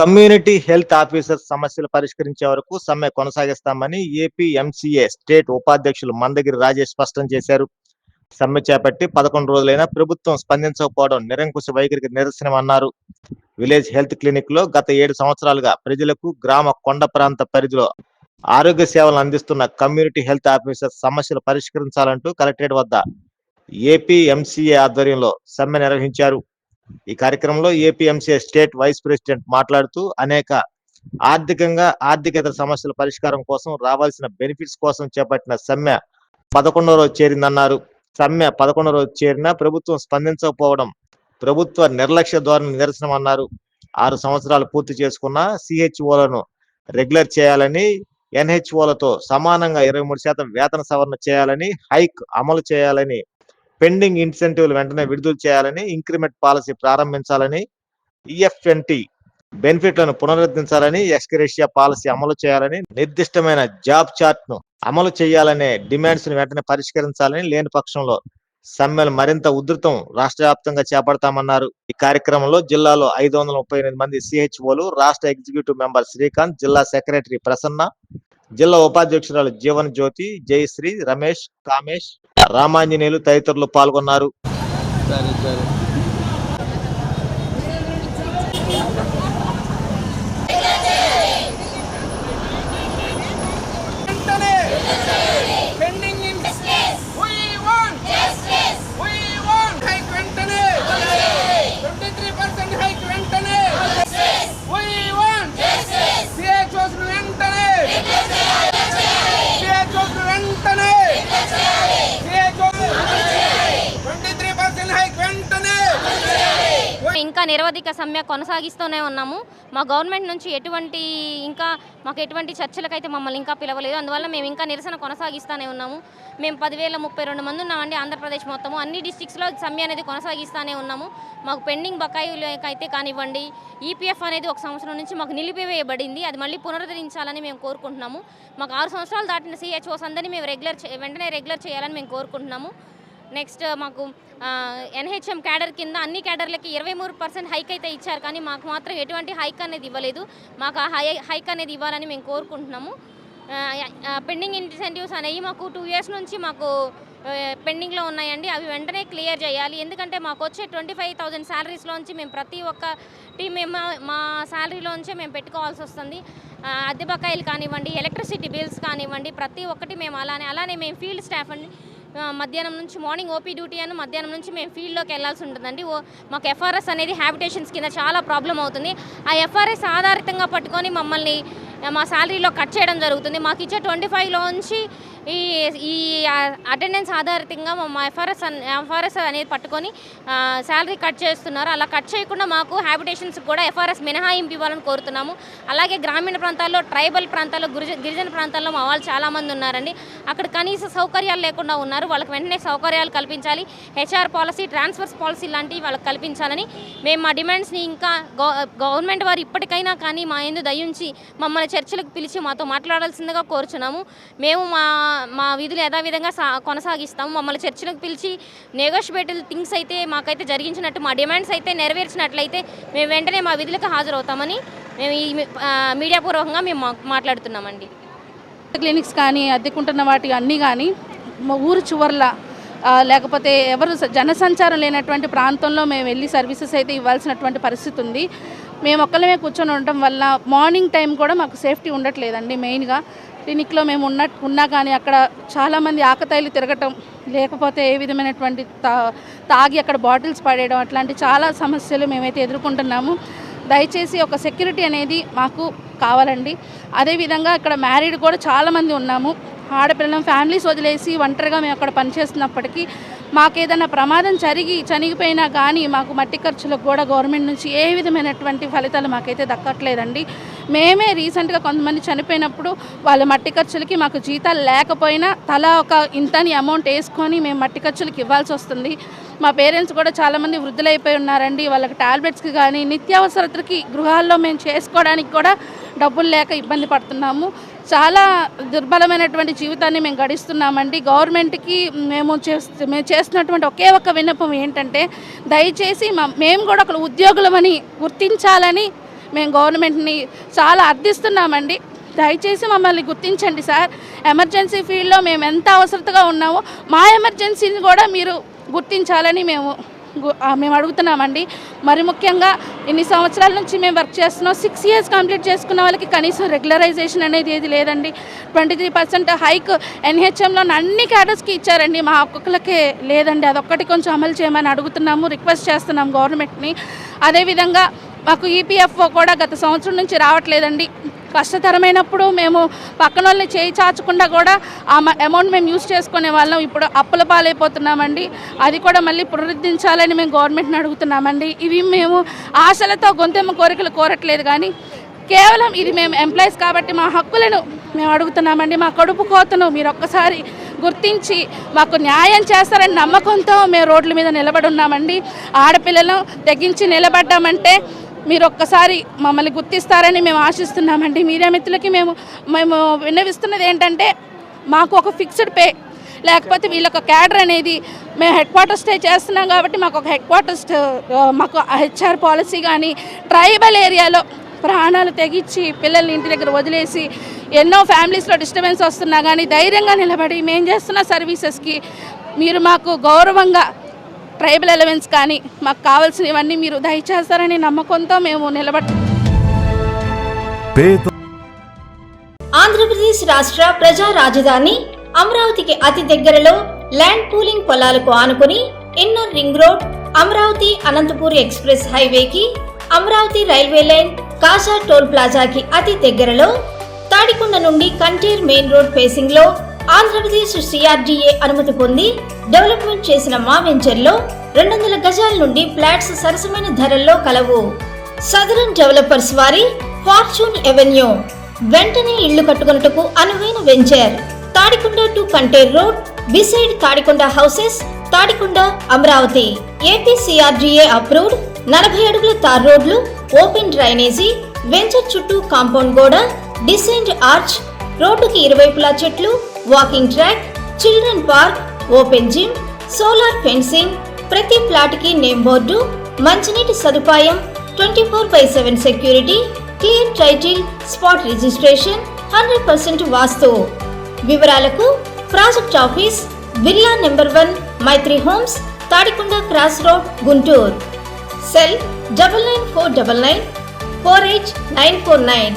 Community health officer సమస్యలు పరిష్కరించే వరకు సమ్మె కొనసాగిస్తామని ఏపీ ఎంసీఏ స్టేట్ ఉపాధ్యక్షులు మందగిరి రాజేష్ స్పష్టం చేశారు. సమ్మె చేపట్టి పదకొండు రోజులైనా ప్రభుత్వం స్పందించకపోవడం నిరంకుశ వైఖరికి నిరసనమన్నారు విలేజ్ హెల్త్ క్లినిక్లో గత ఏడు సంవత్సరాలుగా ప్రజలకు గ్రామ కొండ ప్రాంత పరిధిలో ఆరోగ్య సేవలు అందిస్తున్న కమ్యూనిటీ హెల్త్ ఆఫీసర్ సమస్యలు పరిష్కరించాలంటూ కలెక్టరేట్ వద్ద ఏపీ ఎంసీఏ ఆధ్వర్యంలో సమ్మె నిర్వహించారు. ఈ కార్యక్రమంలో ఏపీఎంసీ స్టేట్ వైస్ ప్రెసిడెంట్ మాట్లాడుతూ అనేక ఆర్థికంగా ఆర్థికేతర సమస్యల పరిష్కారం కోసం రావాల్సిన బెనిఫిట్స్ కోసం చేపట్టిన సమ్మె పదకొండో రోజు చేరిందన్నారు. సమ్మె పదకొండో రోజు చేరినా ప్రభుత్వం స్పందించకపోవడం ప్రభుత్వ నిర్లక్ష్య ధోరణి నిదర్శనం అన్నారు ఆరు సంవత్సరాలు పూర్తి చేసుకున్న సిహెచ్ఓలను రెగ్యులర్ చేయాలని ఎన్హెచ్ఓలతో సమానంగా ఇరవై మూడు శాతం వేతన సవరణ చేయాలని హైక్ అమలు చేయాలని పెండింగ్ ఇన్సెంటివ్లు వెంటనే విడుదల చేయాలని ఇంక్రిమెంట్ పాలసీ ప్రారంభించాలని ఈఎఫ్ ట్వంటీ బెనిఫిట్లను పునరుద్ధరించాలని ఎక్స్గ్రేషియా పాలసీ అమలు చేయాలని నిర్దిష్టమైన జాబ్ చార్ట్ను అమలు చేయాలనే డిమాండ్స్ను వెంటనే పరిష్కరించాలని లేని పక్షంలో సమ్మెను మరింత ఉధృతం రాష్ట్ర వ్యాప్తంగా చేపడతామన్నారు. ఈ కార్యక్రమంలో జిల్లాలో ఐదు వందల ముప్పై ఎనిమిది మంది సిహెచ్ఓలు రాష్ట్ర ఎగ్జిక్యూటివ్ మెంబర్ శ్రీకాంత్ జిల్లా సెక్రటరీ ప్రసన్న జిల్లా ఉపాధ్యక్షురాలు జీవన్ జ్యోతి జయశ్రీ రమేష్ కామేష్ రామాంజనేయులు తదితరులు పాల్గొన్నారు. సరే సరే వెంటనే pending in we want justice we want hike వెంటనే 23% హైక్ వెంటనే we want justice CHOs ను వెంటనే CHOs ను వెంటనే CHOs 23% హైక్ వెంటనే ఇంకా నిరవధిక సమ్మె కొనసాగిస్తూనే ఉన్నాము. మా గవర్నమెంట్ నుంచి ఎటువంటి ఇంకా మాకు ఎటువంటి చర్చలకైతే మమ్మల్ని ఇంకా పిలవలేదు. అందువల్ల మేము ఇంకా నిరసన కొనసాగిస్తూనే ఉన్నాము. మేము పదివేల ముప్పై రెండు మంది ఉన్నామండి ఆంధ్రప్రదేశ్ మొత్తము. అన్ని డిస్టిక్స్లో సమ్మె అనేది కొనసాగిస్తూనే ఉన్నాము. మాకు పెండింగ్ బకాయిలకైతే కానివ్వండి ఈపీఎఫ్ అనేది ఒక సంవత్సరం నుంచి మాకు నిలిపివేయబడింది. అది మళ్ళీ పునరుద్ధరించాలని మేము కోరుకుంటున్నాము. మాకు ఆరు సంవత్సరాలు దాటిన సిహెచ్ఓస్ అందరినీ మేము రెగ్యులర్ వెంటనే రెగ్యులర్ చేయాలని మేము కోరుకుంటున్నాము. నెక్స్ట్ మాకు ఎన్హెచ్ఎం క్యాడర్ కింద అన్ని క్యాడర్లకి ఇరవై మూడు పర్సెంట్ హైక్ అయితే ఇచ్చారు. కానీ మాకు మాత్రం ఎటువంటి హైక్ అనేది ఇవ్వలేదు. మాకు ఆ హై హైక్ అనేది ఇవ్వాలని మేము కోరుకుంటున్నాము. పెండింగ్ ఇన్సెంటివ్స్ అనేవి మాకు టూ ఇయర్స్ నుంచి మాకు పెండింగ్లో ఉన్నాయండి. అవి వెంటనే క్లియర్ చేయాలి. ఎందుకంటే మాకు వచ్చే ట్వంటీ ఫైవ్ థౌజండ్ శాలరీస్లోంచి మేము ప్రతి ఒక్క టీం మేము మా శాలరీలోంచే మేము పెట్టుకోవాల్సి వస్తుంది. అద్దె బకాయిలు కానివ్వండి ఎలక్ట్రిసిటీ బిల్స్ కానివ్వండి ప్రతి ఒక్కటి మేము అలానే అలానే మేము ఫీల్డ్ స్టాఫ్ అండి మధ్యాహ్నం నుంచి మార్నింగ్ ఓపీ డ్యూటీ అని మధ్యాహ్నం నుంచి మేము ఫీల్డ్లోకి వెళ్ళాల్సి ఉంటుందండి. ఓ మాకు ఎఫ్ఆర్ఎస్ అనేది హ్యాబిటేషన్స్ కింద చాలా ప్రాబ్లం అవుతుంది. ఆ ఎఫ్ఆర్ఎస్ ఆధారితంగా పట్టుకొని మమ్మల్ని మా శాలరీలో కట్ చేయడం జరుగుతుంది. మాకు ఇచ్చే ట్వంటీ ఫైవ్లోంచి ఈ ఈ అటెండెన్స్ ఆధారితంగా మా ఎఫ్ఆర్ఎస్ ఎఫ్ఆర్ఎస్ అనేది పట్టుకొని శాలరీ కట్ చేస్తున్నారు. అలా కట్ చేయకుండా మాకు హ్యాబిటేషన్స్ కూడా ఎఫ్ఆర్ఎస్ మినహాయింపు ఇవ్వాలని కోరుతున్నాము. అలాగే గ్రామీణ ప్రాంతాల్లో ట్రైబల్ ప్రాంతాల్లో గిరిజ గిరిజన ప్రాంతాల్లో మా వాళ్ళు చాలామంది ఉన్నారండి. అక్కడ కనీస సౌకర్యాలు లేకుండా ఉన్నారు. వాళ్ళకి వెంటనే సౌకర్యాలు కల్పించాలి. హెచ్ఆర్ పాలసీ ట్రాన్స్ఫర్స్ పాలసీ లాంటివి వాళ్ళకి కల్పించాలని మేము మా డిమాండ్స్ని ఇంకా గవర్నమెంట్ వారు ఇప్పటికైనా కానీ మా ఎందు దయించి మమ్మల్ని చర్చలకు పిలిచి మాతో మాట్లాడాల్సిందిగా కోరుచున్నాము. మేము మా మా విధులు యథావిధంగా సా కొనసాగిస్తాము. మమ్మల్ని చర్చలకు పిలిచి నెగోషియేటివ్ థింగ్స్ అయితే మాకైతే జరిగించినట్టు మా డిమాండ్స్ అయితే నెరవేర్చినట్లయితే మేము వెంటనే మా విధులకు హాజరవుతామని మేము ఈ మీడియా పూర్వకంగా మేము మాట్లాడుతున్నామండి. క్లినిక్స్ కానీ అద్దెకుంటున్న వాటి అన్నీ కానీ మా ఊరు చివర్ల లేకపోతే ఎవరు జనసంచారం లేనటువంటి ప్రాంతంలో మేము వెళ్ళి సర్వీసెస్ అయితే ఇవ్వాల్సినటువంటి పరిస్థితి ఉంది. మేము ఒక్కలమే కూర్చొని ఉండటం వల్ల మార్నింగ్ టైం కూడా మాకు సేఫ్టీ ఉండట్లేదండి మెయిన్గా క్లినిక్లో మేము ఉన్న ఉన్నా కానీ అక్కడ చాలామంది ఆకతాయిలు తిరగటం లేకపోతే ఏ విధమైనటువంటి తా తాగి అక్కడ బాటిల్స్ పడేయడం అట్లాంటి చాలా సమస్యలు మేమైతే ఎదుర్కొంటున్నాము. దయచేసి ఒక సెక్యూరిటీ అనేది మాకు కావాలండి. అదేవిధంగా ఇక్కడ మ్యారీడ్ కూడా చాలామంది ఉన్నాము. ఆడపిల్లలం ఫ్యామిలీస్ వదిలేసి ఒంటరిగా మేము అక్కడ పనిచేస్తున్నప్పటికీ మాకు ఏదైనా ప్రమాదం జరిగి చనిగిపోయినా కానీ మాకు మట్టి ఖర్చులకు కూడా గవర్నమెంట్ నుంచి ఏ విధమైనటువంటి ఫలితాలు మాకైతే దక్కట్లేదండి. మేమే రీసెంట్గా కొంతమంది చనిపోయినప్పుడు వాళ్ళ మట్టి ఖర్చులకి మాకు జీతాలు లేకపోయినా తలా ఒక ఇంతని అమౌంట్ వేసుకొని మేము మట్టి ఖర్చులకి ఇవ్వాల్సి వస్తుంది. మా పేరెంట్స్ కూడా చాలామంది వృద్ధులైపోయి ఉన్నారండి. వాళ్ళకి టాబ్లెట్స్కి కానీ నిత్యావసరతకి గృహాల్లో మేము చేసుకోవడానికి కూడా డబ్బులు లేక ఇబ్బంది పడుతున్నాము. చాలా దుర్బలమైనటువంటి జీవితాన్ని మేము గడిస్తున్నామండి. గవర్నమెంట్కి మేము చేస్తు మేము చేస్తున్నటువంటి ఒకే ఒక్క విన్నపం ఏంటంటే దయచేసి మేము కూడా ఒక ఉద్యోగులమని గుర్తించాలని మేము గవర్నమెంట్ని చాలా అర్థిస్తున్నామండి. దయచేసి మమ్మల్ని గుర్తించండి సార్. ఎమర్జెన్సీ ఫీల్డ్లో మేము ఎంత అవసరతగా ఉన్నామో మా ఎమర్జెన్సీని కూడా మీరు గుర్తించాలని మేము మేము అడుగుతున్నామండి. మరి ముఖ్యంగా ఇన్ని సంవత్సరాల నుంచి మేము వర్క్ చేస్తున్నాం. సిక్స్ ఇయర్స్ కంప్లీట్ చేసుకున్న వాళ్ళకి కనీసం రెగ్యులరైజేషన్ అనేది ఏది లేదండి. ట్వంటీ త్రీ పర్సెంట్ హైక్ ఎన్హెచ్ఎంలో అన్ని క్యాడర్స్కి ఇచ్చారండి. మా ఒక్కొక్కలకే లేదండి. అదొక్కటి కొంచెం అమలు చేయమని అడుగుతున్నాము రిక్వెస్ట్ చేస్తున్నాం గవర్నమెంట్ని. అదేవిధంగా మాకు ఈపీఎఫ్ఓ కూడా గత సంవత్సరం నుంచి రావట్లేదండి. కష్టతరమైనప్పుడు మేము పక్కన వాళ్ళని చేయి చాచకుండా కూడా ఆ అమౌంట్ మేము యూజ్ చేసుకునే వాళ్ళం. ఇప్పుడు అప్పుల పాలైపోతున్నామండి. అది కూడా మళ్ళీ పునరుద్ధరించాలని మేము గవర్నమెంట్ని అడుగుతున్నామండి. ఇవి మేము ఆశలతో గొంతెమ్మ కోరికలు కోరట్లేదు కానీ కేవలం ఇది మేము ఎంప్లాయీస్ కాబట్టి మా హక్కులను మేము అడుగుతున్నామండి. మా కడుపు కోతను మీరు ఒక్కసారి గుర్తించి మాకు న్యాయం చేస్తారని నమ్మకంతో మేము రోడ్ల మీద నిలబడి ఉన్నామండి. ఆడపిల్లలను తెగించి నిలబడ్డామంటే మీరు ఒక్కసారి మమ్మల్ని గుర్తిస్తారని మేము ఆశిస్తున్నామండి. మీడియా మిత్రులకి మేము మేము విన్నవిస్తున్నది ఏంటంటే మాకు ఒక ఫిక్స్డ్ పే లేకపోతే వీళ్ళొక క్యాడర్ అనేది మేము హెడ్ క్వార్టర్ స్టే చేస్తున్నాం కాబట్టి మాకు ఒక హెడ్ క్వార్టర్స్ మాకు హెచ్ఆర్ పాలసీ కానీ ట్రైబల్ ఏరియాలో ప్రాణాలు తెగించి పిల్లల్ని ఇంటి దగ్గర వదిలేసి ఎన్నో ఫ్యామిలీస్లో డిస్టర్బెన్స్ వస్తున్నా కానీ ధైర్యంగా నిలబడి మేము చేస్తున్న సర్వీసెస్కి మీరు మాకు గౌరవంగా ట్రైబల్ ఎలవెన్స్ కానీ మాకు కావాల్సినవన్నీ మీరు దయచేస్తారని నమ్మకంతో మేము నిలబడి ఆంధ్రప్రదేశ్ రాష్ట్ర ప్రజా రాజధాని అమరావతికి అతి దగ్గరలో ల్యాండ్ పూలింగ్ పొలాలకు ఆనుకుని inner ring road Amaravati Anantapur express హైవేకి Amaravati railway line Kaja toll ప్లాజాకి అతి దగ్గరలో తాడికొండ నుండి కంటేర్ మెయిన్ రోడ్ ఫేసింగ్లో ఆంధ్రప్రదేశ్ సిఆర్డీఏ అనుమతి పొంది డెవలప్మెంట్ చేసిన మా వెంచర్లో రెండు వందల గజాల నుండి ఫ్లాట్స్ సరసమైన ధరల్లో కలవు. సదరన్ డెవలపర్స్ వారి ఫార్చ్యూన్ ఎవెన్యూ. వెంటనే ఇళ్ళు కట్టుకొనుటకు అనువైన venture. Tadikonda to Kanteru road beside Tadikonda houses Tadikonda Amaravati. AP CRDA approved నలభై అడుగుల తార్ రోడ్లు ఓపెన్ డ్రైనేజీ వెంచర్ చుట్టూ కాంపౌండ్ గోడ డిసైన్డ్ ఆర్చ్ రోడ్డుకి ఇరువైపులా చెట్లు walking track children park open gym solar fencing ప్రతి ప్లాట్కి నేమ్ బోర్డు మంచినీటి సదుపాయం twenty four by seven security clear title spot registration hundred percent vastu. వివరాలకు project office Birla number one Maitri homes Tadikonda cross road Guntur. Cell double nine four double nine four eight nine four nine.